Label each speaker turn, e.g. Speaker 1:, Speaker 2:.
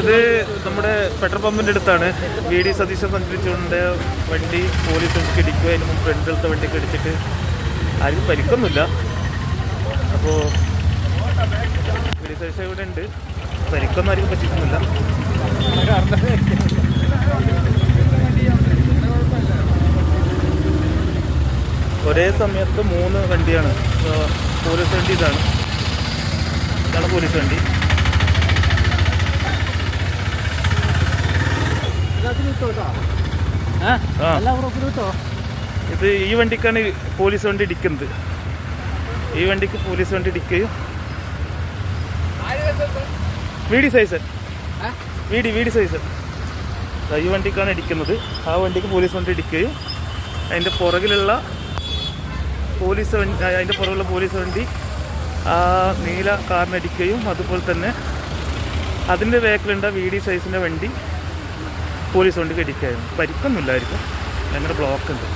Speaker 1: ഇത് നമ്മുടെ പെട്രോൾ പമ്പിന്റെ അടുത്താണ്. വി ഡി സതീശൻ സഞ്ചരിച്ചുകൊണ്ട് വണ്ടി പോലീസ് ഇടിക്കുക അതിന് മുമ്പ് ഫ്രണ്ടിലത്തെ വണ്ടിക്ക് ഇടിച്ചിട്ട് ആരും പരിക്കൊന്നുമില്ല. അപ്പോൾ വി ഇവിടെ ഉണ്ട്. പരിക്കൊന്നും ആർക്കും പറ്റിക്കുന്നില്ല. ഒരേ സമയത്ത് മൂന്ന് വണ്ടിയാണ്. പോലീസ് വണ്ടി ഇതാണ്. ഇതാണ് പോലീസ് വണ്ടി. ഇത് ഈ വണ്ടിക്കാണ് പോലീസ് വണ്ടി ഇടിക്കുന്നത്. ഈ വണ്ടിക്ക് പോലീസ് വണ്ടി ഇടിക്കുകയും വീടി സൈസ് വീടി വീടി സൈസ് ഈ വണ്ടിക്കാണ് ഇടിക്കുന്നത്. ആ വണ്ടിക്ക് പോലീസ് വണ്ടി ഇടിക്കുകയും അതിന്റെ പുറകിലുള്ള പോലീസ് വണ്ടി അതിന്റെ പുറകിലുള്ള പോലീസ് വണ്ടി ആ നീല കാറിനടിക്കുകയും അതുപോലെ തന്നെ അതിന്റെ ബാക്കിലുണ്ട വി ഡി സൈസിന്റെ വണ്ടി. പോലീസ് കൊണ്ട് കടിക്കായിരുന്നു പരിക്കൊന്നുമില്ലായിരിക്കും ഭയങ്കര ബ്ലോക്ക് ഉണ്ട്.